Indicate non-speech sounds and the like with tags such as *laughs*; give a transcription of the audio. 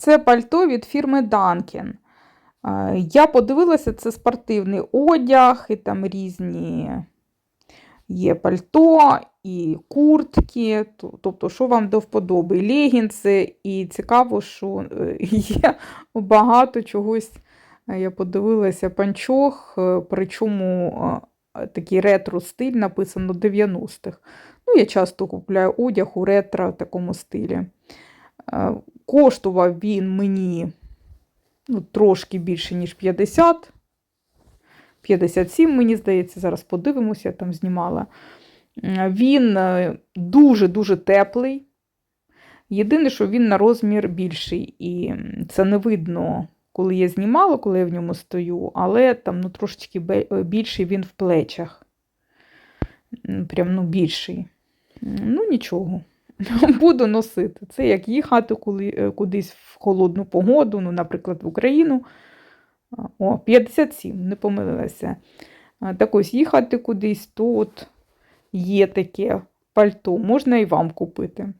Це пальто від фірми Dunkin. Е, Я подивилася, це спортивний одяг, і там різні є пальто, і куртки, тобто, що вам до вподоби, легінси, і цікаво, що е, є багато чогось. Я подивилася панчох, е, причому такий ретро-стиль написано 90-х. Ну, я часто купляю одяг у ретро такому стилі. Е, Коштував він мені ну, трошки більше, ніж 50. 57, мені здається, зараз подивимося, я там знімала. Він е, дуже-дуже теплий. Єдине, що він на розмір більший. І це не видно, коли я знімала, коли я в ньому стою, але там ну, трошечки е, більший він в плечах. Прям ну, більший. Ну, нічого. *laughs* Буду носити. Це як їхати е, кудись в холодну погоду, ну, наприклад, в Україну. О, 57, не помилилася. Так ось їхати кудись, то от є таке пальто, можна і вам купити.